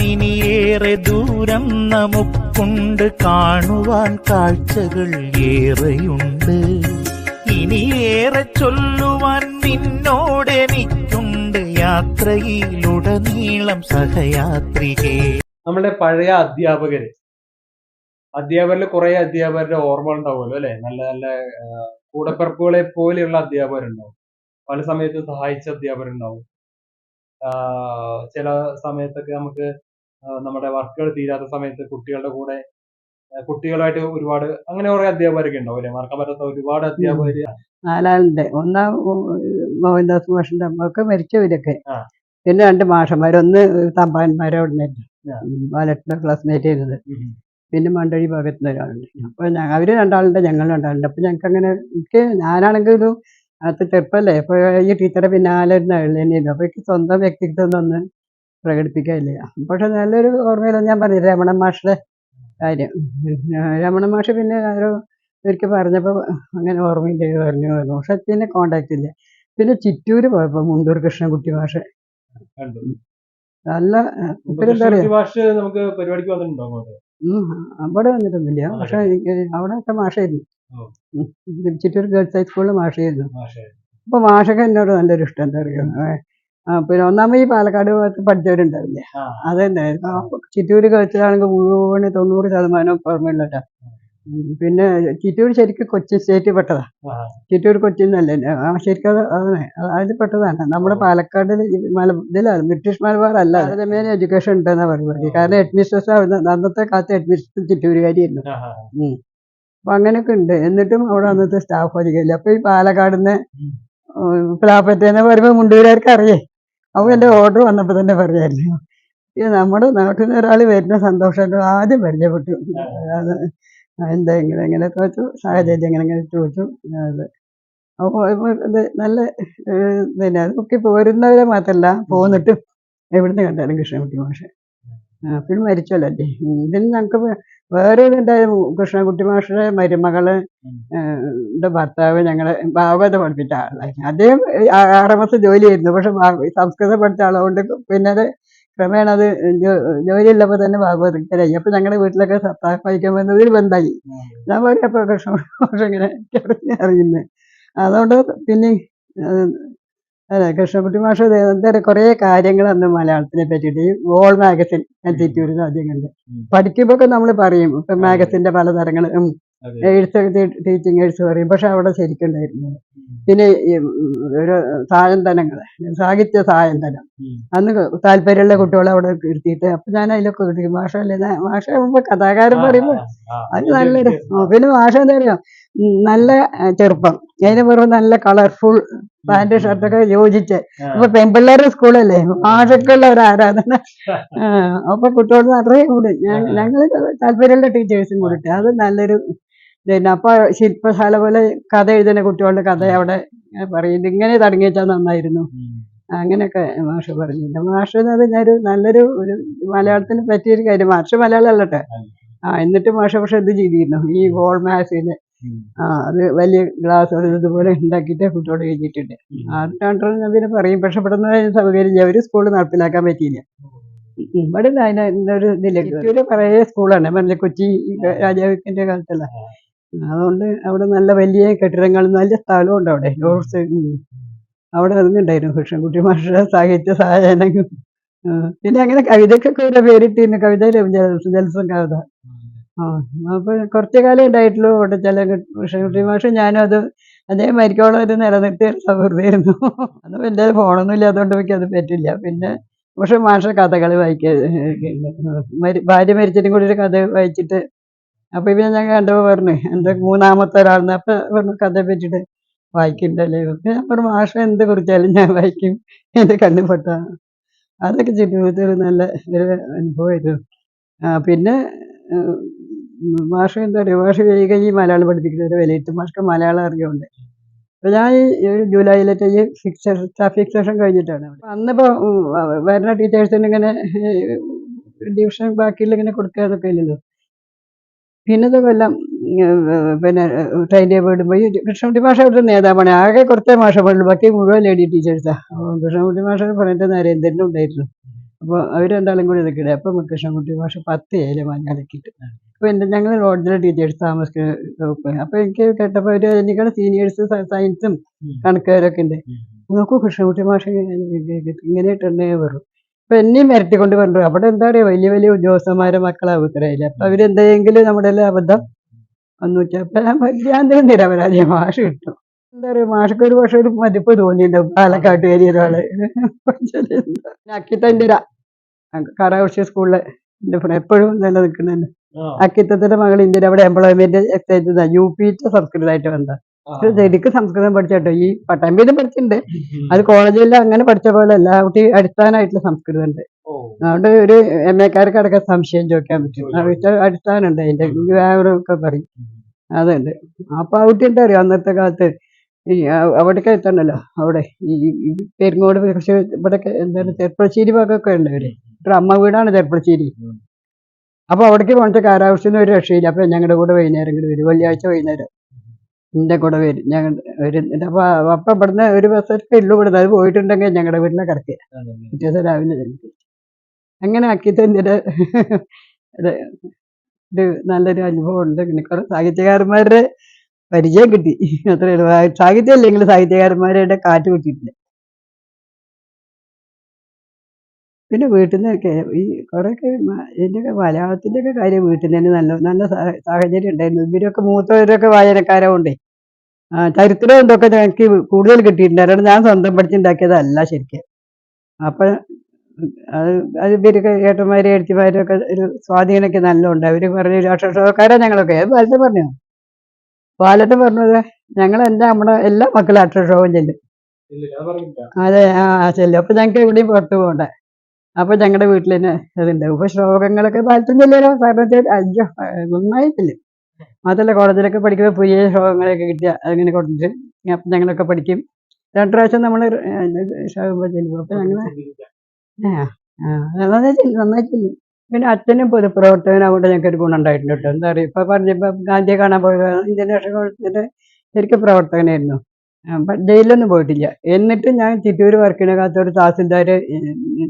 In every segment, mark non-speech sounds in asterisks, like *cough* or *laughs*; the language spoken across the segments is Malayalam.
ഇനിയേറെ ദൂരം നമുക്കുണ്ട്. കാണുവാൻ കാഴ്ചകൾ ഏറെയുണ്ട്. ഇനിയേറെ ചൊല്ലുവാൻ നിന്നോടെനിക്കുണ്ട് യാത്രയിലുടനീളം സഹയാത്രികേ. നമ്മുടെ പഴയ അധ്യാപകര്. അധ്യാപകരിൽ കുറെ അധ്യാപകരുടെ ഓർമ്മ ഉണ്ടാവുമല്ലോ അല്ലെ? നല്ല നല്ല കൂടപ്പിറപ്പുകളെ പോലെയുള്ള അധ്യാപകരുണ്ടാവും. പല സമയത്തും സഹായിച്ച അധ്യാപകരുണ്ടാവും. ചില സമയത്തൊക്കെ നമുക്ക് നമ്മുടെ വർക്കുകൾ തീരാത്ത സമയത്ത് കുട്ടികളുടെ കൂടെ കുട്ടികളായിട്ട് ഒരുപാട് അങ്ങനെ കുറെ അധ്യാപകരൊക്കെ ഉണ്ടാവും അല്ലെ? മറക്കാൻ പറ്റാത്ത ഒരുപാട് അധ്യാപകര്. നാലാളുണ്ട്. ഒന്നാം മോഹൻദാസ് മാഷിന്റെ അമ്മയൊക്കെ മരിച്ചവരൊക്കെ. പിന്നെ രണ്ട് മാഷന്മാർ ഒന്ന് തമ്പാന്മാരവിടെ അവിടെ ബാലറ്റിന്റെ ക്ലാസ്മേറ്റ് ചെയ്തത് പിന്നെ മണ്ടഴി ഭാഗത്തുനിന്ന് ഒരാളുണ്ട് അപ്പൊ അവർ രണ്ടാളുണ്ട് ഞങ്ങൾ രണ്ടാളുണ്ട്. അപ്പൊ ഞങ്ങൾക്ക് അങ്ങനെ എനിക്ക് ഞാനാണെങ്കിൽ ഒരു അത് ചെറുപ്പല്ലേ അപ്പൊ ഈ ടീച്ചറെ പിന്നാലെ ഇരുന്ന് എഴുതേണ്ടിയിരുന്നു അപ്പൊ എനിക്ക് സ്വന്തം വ്യക്തിത്വം ഒന്ന് പ്രകടിപ്പിക്കാനില്ല പക്ഷെ നല്ലൊരു ഓർമ്മയില്ല ഞാൻ പറഞ്ഞു രമണ മാഷിന്റെ കാര്യം. രമണ മാഷ് പിന്നെ ആരോ ഒരിക്കൽ പറഞ്ഞപ്പോൾ അങ്ങനെ ഓർമ്മയില്ല? പറഞ്ഞു പറഞ്ഞു. പക്ഷെ പിന്നെ കോണ്ടാക്ട് ഇല്ല. പിന്നെ ചിറ്റൂര് പോയപ്പോ മുണ്ടൂർ കൃഷ്ണൻകുട്ടി മാഷ്. നല്ല ഉം, അവിടെ വന്നിട്ടൊന്നുമില്ല. പക്ഷെ അവിടെ ഒക്കെ മാഷായിരുന്നു. ചിറ്റൂർ ഗേൾസ് ഹൈസ്കൂളിൽ മാഷായിരുന്നു. ചെയ്തു അപ്പൊ മാഷൊക്കെ എന്നോട് നല്ലൊരു ഇഷ്ടം എന്താ പറയുക പിന്നെ ഒന്നാമത് ഈ പാലക്കാട് ഭാഗത്ത് പഠിച്ചവരുണ്ടാവില്ലേ? ആ. അതന്നെ ആ, ചിറ്റൂര് ഗേൾസിലാണെങ്കിൽ മുഴുവൻ തൊണ്ണൂറ് ശതമാനം ഓർമ്മയില്ലട്ടാ പിന്നെ ചിറ്റൂർ ശരിക്കും കൊച്ചി സ്റ്റേറ്റ് പെട്ടതാ. ചിറ്റൂര് ചിറ്റൂർ കൊച്ചി എന്നല്ലേ? ശരിക്കും അത് അതാണ് അതിൽ പെട്ടതാണ്. നമ്മുടെ പാലക്കാട് മല ഇതിലാണ് ബ്രിട്ടീഷ് മലബാർ അല്ല താരതമ്യേന എഡ്യൂക്കേഷൻ ഉണ്ടെന്നാ പറയുന്നത്. കാരണം ഹെഡ്മിസ്ട്രസ് അന്നത്തെ കാലത്ത് ഹെഡ്മിസ്ട്രസ് ചിറ്റൂരുകാരിയായിരുന്നു. ആ, ആ, അപ്പൊ അങ്ങനെയൊക്കെ ഉണ്ട്. എന്നിട്ടും അവിടെ അന്നത്തെ സ്റ്റാഫ് അധികമില്ല അപ്പൊ ഈ പാലക്കാട് നിന്ന് പ്ലാപ്പറ്റേന്ന് പറയുമ്പോ മുണ്ടൂരാർക്ക് അറിയേ? അപ്പൊ എന്റെ ഓർഡർ വന്നപ്പോ തന്നെ പറയായിരുന്നു. ഈ നമ്മുടെ നാട്ടിൽ നിന്ന് ഒരാൾ വരുന്ന സന്തോഷം ആദ്യം പരിചയപ്പെട്ടു. അത് എന്താ ഇങ്ങനെ എങ്ങനെ ചോദിച്ചു. സാഹചര്യം എങ്ങനെ എങ്ങനെ ചോദിച്ചു. അത്. അപ്പോൾ ഇത് നല്ല പിന്നെ അതൊക്കെ പോരുന്നവരെ മാത്രമല്ല പോന്നിട്ട് എവിടുന്ന് കണ്ടാലും കൃഷ്ണൻകുട്ടി മാഷെ. പിന്നെ മരിച്ചല്ലോ അല്ലേ? ഇതിന് ഞങ്ങൾക്ക് വേറെ ഇതുണ്ടായ കൃഷ്ണൻകുട്ടി മാഷിന്റെ മരുമകൾ ഭർത്താവ് ഞങ്ങളെ ഭാഗവത പഠിപ്പിച്ച ആളായിരുന്നു. അദ്ദേഹം ആ- ആറാം മാസം ജോലിയായിരുന്നു. പക്ഷെ സംസ്കൃതം പഠിച്ച ആളുകൊണ്ട് പിന്നെ അത് ക്രമേണ അത് ജോലി ജോലിയുള്ളപ്പോൾ തന്നെ ഭാഗവതക്കാരായി അപ്പൊ ഞങ്ങളുടെ വീട്ടിലൊക്കെ സപ്താഹം വായിക്കാൻ വന്നതിൽ ബന്ധായി ഉം. ഞാൻ പറയാം അപ്പൊ കൃഷ്ണൻകുട്ടി മാഷ് ഇങ്ങനെ അറിയുന്നത് അതുകൊണ്ട് പിന്നെ അതെ കൃഷ്ണൻകുട്ടി മാഷ് എന്താ കുറേ കാര്യങ്ങൾ അന്ന് മലയാളത്തിനെ പറ്റിയിട്ട് ഈ വോൾ മാഗസിൻ ആറ്റിറ്റ്യൂഡ് ആദ്യം കണ്ട്. പഠിക്കുമ്പോൾ ഒക്കെ നമ്മൾ പറയും ഇപ്പൊ മാഗസിന്റെ പലതരങ്ങൾ തരങ്ങളും എഴുത്ത് ടീച്ചിങ് എഴുത്ത് പറയും പക്ഷെ അവിടെ ശരിക്കുണ്ടായിരുന്നു. പിന്നെ ഒരു സായന്തനങ്ങൾ സാഹിത്യ സായന്തനം. അന്ന് താല്പര്യമുള്ള കുട്ടികളെ അവിടെ ഇരുത്തിയിട്ട് അപ്പൊ ഞാൻ അതിലൊക്കെ കിട്ടി മാഷല്ലേ മാഷ കഥാകാരൻ പറയുമ്പോ അത് നല്ലൊരു പിന്നെ മാഷ എന്താ നല്ല ചെറുപ്പം. അതിന് പുറമെ നല്ല കളർഫുൾ പാന്റ് ഷർട്ടൊക്കെ യോജിച്ച്. ഇപ്പൊ പെൺപിള്ളേരുടെ സ്കൂളല്ലേ മാഷക്കുള്ള ഒരു ആരാധന. അപ്പൊ കുട്ടികളോട് അത്രയും കൂടും. ഞങ്ങൾ താല്പര്യമുള്ള ടീച്ചേഴ്സും കൂടിട്ട് അത് നല്ലൊരു പിന്നെ അപ്പൊ ശില്പശാല പോലെ കഥ എഴുതുന്ന കുട്ടികളുടെ കഥ അവിടെ ഇങ്ങനെ പറയും ഇങ്ങനെ തുടങ്ങിച്ചാൽ നന്നായിരുന്നു. അങ്ങനെയൊക്കെ മാഷ് പറഞ്ഞില്ല മാഷ് എന്ന് ഞാനൊരു നല്ലൊരു ഒരു മലയാളത്തിന് പറ്റിയൊരു കാര്യം. മാഷ് മലയാളം അല്ലട്ടെ. ആ എന്നിട്ട് മാഷ പക്ഷെ ഇത് ചെയ്തിരുന്നു? ഈ വോൾ മാസിന്. ആ അത് വലിയ ഗ്ലാസ് ഇതുപോലെ ഉണ്ടാക്കിയിട്ട് കുട്ടിയോട് കഴിഞ്ഞിട്ടുണ്ട് ആർട്ട് കണ്ടോ പിന്നെ പറയും. പക്ഷെ പെട്ടെന്ന് സൗകര്യം അവർ സ്കൂളിൽ നടപ്പിലാക്കാൻ പറ്റിയില്ല. ഇവിടെ അതിനൊരു അതിന് ഇതില്ല. പഴയ സ്കൂളാണ് പറഞ്ഞ കൊച്ചി രാജാവിന്റെ കാലത്തല്ല അതുകൊണ്ട് അവിടെ നല്ല വലിയ കെട്ടിടങ്ങൾ നല്ല സ്ഥലവും ഉണ്ട് അവിടെ. ലോഡ്സ് അവിടെ അതുണ്ടായിരുന്നു കൃഷ്ണൻകുട്ടി മാഷ സാഹിത്യ സഹായനങ്ങൾ പിന്നെ അങ്ങനെ കവിതയ്ക്കൊക്കെ ഒരു പേരിട്ടിരുന്നു കവിത ജലസം കവിത ആ അപ്പൊ കുറച്ചു കാലം ഉണ്ടായിട്ടുള്ളൂ ഇവിടെ ചില കൃഷ്ണൻകുട്ടി മാഷ് ഞാനും അത് അദ്ദേഹം മരിക്കോളം ഒരു നിലനിർത്തിയ സൗഹൃദമായിരുന്നു. *laughs* അന്ന് എന്റെ ഫോണൊന്നും അതുകൊണ്ട് എനിക്ക് അത് പറ്റില്ല. പിന്നെ പക്ഷെ മാഷ കഥകൾ വായിക്കുക ഭാര്യ മരിച്ചിട്ടും കൂടി ഒരു കഥ വായിച്ചിട്ട് അപ്പൊ പിന്നെ ഞാൻ കണ്ടപ്പോ പറഞ്ഞു എന്താ മൂന്നാമത്തെ ഒരാളെന്ന്? അപ്പൊ പറഞ്ഞു കഥയെ പറ്റിയിട്ട് വായിക്കണ്ടല്ലേ? അപ്പൊ മാഷ എന്ത് കുറിച്ചാലും ഞാൻ വായിക്കും. *laughs* എന്റെ കണ്ണു പെട്ട. അതൊക്കെ ജീവിതത്തിൽ നല്ല ഒരു അനുഭവമായിരുന്നു. ആ പിന്നെ മാഷ എന്താ പറയുക ഭാഷ വേഗം ഈ മലയാളം പഠിപ്പിക്കുന്നത് വിലയിരുത്തും മാഷ്ക്ക് മലയാളം അറിയുന്നുണ്ട് അപ്പൊ ഞാൻ ഈ ഒരു ജൂലൈയിലത്തെ ഈ ഫിക്സേഷൻ ഫിക്സേഷൻ കഴിഞ്ഞിട്ടാണ് അന്നിപ്പോ വരുന്ന ടീച്ചേഴ്സിന് ഇങ്ങനെ ഡിവിഷൻ ബാക്കിയുള്ള ഇങ്ങനെ കൊടുക്കാതൊക്കെ ഇല്ലല്ലോ. പിന്നത്തെ കൊല്ലം പിന്നെ ട്രെയിൻ ടേബിൾ ഈ കൃഷ്ണകുട്ടി മാഷ അവിടുത്തെ നേതാവാണ്. ആകെ കുറച്ചേ മാഷ പാടുള്ളൂ ബാക്കി മുഴുവൻ ലേഡി ടീച്ചേഴ്സാ കൃഷ്ണകുട്ടി മാഷ പറഞ്ഞിട്ട് നരേന്ദ്രനും ഉണ്ടായിരുന്നു. അപ്പോൾ അവർ രണ്ടാളും കൂടി നിൽക്കണേ അപ്പം കൃഷ്ണൻകുട്ടി പക്ഷെ പത്ത് ഏഴ് മലയാളിക്കിട്ട് അപ്പോൾ എന്റെ ഞങ്ങൾ ഓർഡിനറി ടീച്ചേഴ്സ് താമസിക്കുന്ന അപ്പോൾ എനിക്ക് കേട്ടപ്പോൾ അവർ എനിക്കാണ് സീനിയേഴ്സ് സയൻസും കണക്കുകാരൊക്കെ ഉണ്ട്. നോക്കൂ കൃഷ്ണൻകുട്ടി മാഷ് ഇങ്ങനെ ഇട്ടുണ്ടേ വരും. അപ്പൊ എന്നെയും വരട്ടിക്കൊണ്ട് പറഞ്ഞു അവിടെ എന്താ പറയുക വലിയ വലിയ ഉദ്യോഗസ്ഥന്മാരെ മക്കളാവും ഇത്രയില്ല അപ്പൊ അവരെന്തെങ്കിലും നമ്മുടെ എല്ലാം അബദ്ധം വന്നുവെച്ചാൽ അപ്പൊ ഞാൻ വലിയ എന്തെങ്കിലും നിരപരാധിയ മാഷ് കിട്ടും. എന്താ പറയുക മാഷക്ക് ഒരു പക്ഷെ ഒരു മതിപ്പ് തോന്നിയിട്ടുണ്ടാവും പാലക്കാട്ട് ഏരിയ ഒരാൾ. അക്കിത്തന്റെ കാരാവശ്യ സ്കൂളിലെ എന്റെ എപ്പോഴും നിലനിൽക്കുന്നുണ്ട് അക്കിത്തത്തിന്റെ മകൾ ഇന്ത്യയിൽ അവിടെ എംപ്ലോയ്മെന്റ് എക്സൈസ് യു പി സംസ്കൃതമായിട്ട് വന്ന ശരിക്ക് സംസ്കൃതം പഠിച്ചോട്ടോ. ഈ പട്ടാമ്പിയിലും പഠിച്ചിട്ടുണ്ട്. അത് കോളേജിൽ അങ്ങനെ പഠിച്ച പോലെ അല്ല കുട്ടി അടിസ്ഥാനമായിട്ടുള്ള സംസ്കൃതം ഉണ്ട് അതുകൊണ്ട് ഒരു എം എക്കാർക്ക് അടക്കം സംശയം ചോദിക്കാൻ പറ്റും. അടിസ്ഥാനം ഉണ്ട് അടിസ്ഥാനമുണ്ട്. അതിന്റെ വ്യാകരണമൊക്കെ പറയും. അതുണ്ട് അപ്പൊ ആ കുട്ടി എന്താ അറിയോ? അന്നത്തെ കാലത്ത് ഈ അവിടേക്ക് എത്തണല്ലോ അവിടെ ഈ പെരുങ്ങോട് കുറച്ച് ഇവിടെയൊക്കെ എന്താണ് ചെർപ്പളശ്ശേരി ഭാഗമൊക്കെ അവർ ഒരു അമ്മ വീടാണ് ചെർപ്പളശ്ശേരി അപ്പൊ അവിടേക്ക് പോണത്തെ കാലാവസ്ഥ ഒരു രക്ഷയില്ല. അപ്പൊ ഞങ്ങളുടെ കൂടെ വൈകുന്നേരം ഇങ്ങോട്ട് വരും. വെള്ളിയാഴ്ച വൈകുന്നേരം. എന്റെ കൂടെ വരും. ഞങ്ങൾ വരും അപ്പൊ അപ്പൊ ഇവിടുന്ന് ഒരു ബസ്സൊക്കെ ഉള്ളു ഇവിടുന്ന്. അത് പോയിട്ടുണ്ടെങ്കിൽ ഞങ്ങളുടെ വീട്ടിലെ കിടക്കുക പിറ്റേ രാവിലെ തന്നെ അങ്ങനെ ആക്കി തന്നിട്ട് ഒരു നല്ലൊരു അനുഭവം ഉണ്ട്. ഇങ്ങനെ കുറെ സാഹിത്യകാരന്മാരുടെ പരിചയം കിട്ടി. അത്രേ ഉള്ളൂ സാഹിത്യം ഇല്ലെങ്കിൽ സാഹിത്യകാരന്മാരുടെ കാറ്റ് കിട്ടിയിട്ടില്ല പിന്നെ വീട്ടിൽ നിന്നൊക്കെ ഈ കുറേയൊക്കെ ഇതിന്റെയൊക്കെ മലയാളത്തിന്റെ ഒക്കെ കാര്യം വീട്ടിൽ തന്നെ നല്ല നല്ല സാഹചര്യം ഉണ്ടായിരുന്നു. ഇവരൊക്കെ മൂത്തവരൊക്കെ വായനക്കാരാവുണ്ടേ ആ ചരിത്രം എന്തൊക്കെ ഞങ്ങൾക്ക് കൂടുതൽ കിട്ടിയിട്ടുണ്ട്. ഞാൻ സ്വന്തം പഠിച്ചുണ്ടാക്കിയതല്ല ശരിക്കും. അപ്പൊ അത് അത് ഇവരൊക്കെ ഏട്ടന്മാരും എഴുത്തിമാരും ഒക്കെ ഒരു സ്വാധീനമൊക്കെ നല്ല ഉണ്ട് പറഞ്ഞ പറഞ്ഞു അക്ഷരക്ഷരക്കാരാ ഞങ്ങളൊക്കെ. അത് പറഞ്ഞു? ബാലത്തെ പറഞ്ഞത് ഞങ്ങൾ എന്റെ നമ്മുടെ എല്ലാ മക്കളും അക്ഷരക്ഷോഭം ചെല്ലും. അതെ ആ ചെല്ലും. അപ്പൊ ഞങ്ങൾക്ക് എവിടെയും പുറത്തു പോകണ്ടേ. അപ്പൊ ഞങ്ങളുടെ വീട്ടിൽ തന്നെ ഇതുണ്ട്. ഇപ്പൊ ശ്ലോകങ്ങളൊക്കെ പാലത്തും കാരണം വെച്ചാൽ അയ്യോ നന്നായി ചെല്ലും മാത്രമല്ല കോളേജിലൊക്കെ പഠിക്കുമ്പോൾ പുതിയ ശ്ലോകങ്ങളൊക്കെ കിട്ടിയ അങ്ങനെ കൊടുത്തിട്ട് അപ്പൊ ഞങ്ങളൊക്കെ പഠിക്കും. രണ്ടു പ്രാവശ്യം നമ്മൾ ശ്ലോകം ചെല്ലും. അപ്പൊ ഞങ്ങൾ ആ ആ, നന്നായി ചെല്ലും നന്നായി ചെല്ലും. പിന്നെ അച്ഛനും പൊതുപ്രവർത്തകനും അവിടെ ഞങ്ങൾക്ക് ഒരു ഗുണം ഉണ്ടായിട്ടുണ്ട് കേട്ടോ. എന്താ പറയുക? ഇപ്പൊ പറഞ്ഞപ്പോ ഗാന്ധിയെ കാണാൻ പോയത് ഇന്ത്യൻ നാഷണൽ കോൺഗ്രസിന്റെ ശരിക്കും പ്രവർത്തകനായിരുന്നു. ജയിലൊന്നും പോയിട്ടില്ല. എന്നിട്ട് ഞാൻ ചിറ്റൂർ വർക്കിനെ കാത്ത ഒരു തഹസിൽദാർ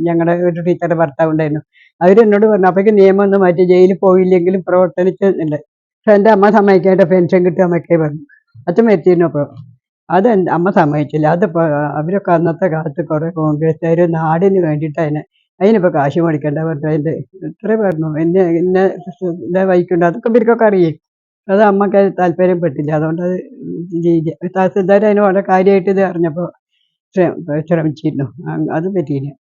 ഞങ്ങളുടെ ഒരു ടീച്ചറുടെ ഭർത്താവ് ഉണ്ടായിരുന്നു. അവർ എന്നോട് പറഞ്ഞു അപ്പോഴേക്ക് നിയമം ഒന്നും മാറ്റി ജയിലിൽ പോയില്ലെങ്കിലും പ്രവർത്തനിച്ചിട്ടുണ്ട് പക്ഷെ എന്റെ അമ്മ സമ്മതിക്കായിട്ട് പെൻഷൻ കിട്ടും അമ്മയ്ക്കേ പറഞ്ഞു. അച്ഛൻ മരിച്ചിരുന്നു അപ്പോൾ അത് അമ്മ സമ്മതിച്ചില്ല. അതിപ്പോ അവരൊക്കെ അന്നത്തെ കാലത്ത് കുറെ കോൺഗ്രസ്സുകാർ നാടിന് വേണ്ടിയിട്ട് അതിനെ അതിനിപ്പോ കാശ് മേടിക്കണ്ട പറഞ്ഞു അതിന്റെ എത്ര പറഞ്ഞു എന്നെ എന്നെ ഇതേ വഹിക്കുന്നുണ്ട് അതൊക്കെ ഇവർക്കൊക്കെ അറിയേ. അത് അമ്മയ്ക്ക് താല്പര്യം പെട്ടില്ല. അതുകൊണ്ട് അത് തഹസിൽദാർ അതിന് വളരെ കാര്യമായിട്ട് ഇത് അറിഞ്ഞപ്പോൾ ശ്രമിച്ചിരുന്നു. അത് പറ്റിയില്ല.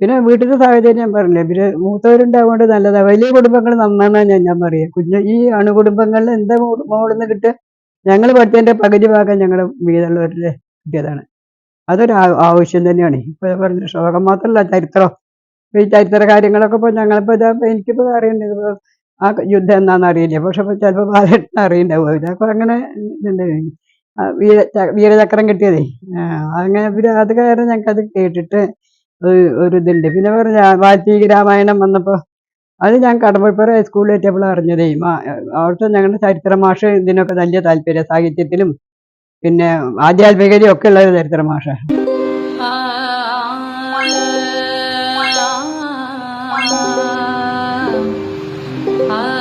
പിന്നെ വീട്ടിലെ സാഹചര്യം ഞാൻ പറഞ്ഞില്ല. ഇവർ മൂത്തവരുണ്ടാവുകൊണ്ട് നല്ലതാണ് വലിയ കുടുംബങ്ങൾ നന്നാണെന്ന് ഞാൻ ഞാൻ പറയാം. കുഞ്ഞ് ഈ അണുകുടുംബങ്ങളിൽ എന്താ മോളിൽ നിന്ന് കിട്ടുക? ഞങ്ങൾ പഠിച്ചതിന്റെ പകുതി ഭാഗം ഞങ്ങളുടെ വീടുള്ളവരിൽ കിട്ടിയതാണ്. അതൊരു ആവശ്യം തന്നെയാണ്. ഇപ്പൊ പറഞ്ഞ ശ്ലോകം മാത്രമല്ല ചരിത്രം. ഈ ചരിത്ര കാര്യങ്ങളൊക്കെ ഇപ്പൊ ഞങ്ങളിപ്പോ ഇതാ ഇപ്പൊ എനിക്കിപ്പോ അറിയണ്ടത് ഇപ്പൊ ആ യുദ്ധം എന്നാന്ന് അറിയില്ല. പക്ഷെ ഇപ്പൊ ചിലപ്പോ ബാലറ്റിന് അറിയണ്ടാവും. ഇതൊക്കെ അങ്ങനെ ഇതുണ്ട്. വീര വീരചക്രം കിട്ടിയതേ. അങ്ങനെ പിന്നെ അത് കാരണം ഞങ്ങൾക്ക് അത് കേട്ടിട്ട് ഒരു ഇതുണ്ട് പിന്നെ പറഞ്ഞ വാൽമീകി രാമായണം വന്നപ്പോൾ അത് ഞാൻ കടമ്പപ്പുറ ഹൈസ്കൂളിൽ എത്തിയപ്പോൾ അറിഞ്ഞതേ. അവിടുത്തെ ഞങ്ങളുടെ ചരിത്ര മാഷ് ഇതിനൊക്കെ വലിയ താല്പര്യം സാഹിത്യത്തിലും പിന്നെ ആധ്യാത്മികതയും ഒക്കെ ഉള്ള ചരിത്ര മാഷ. ആ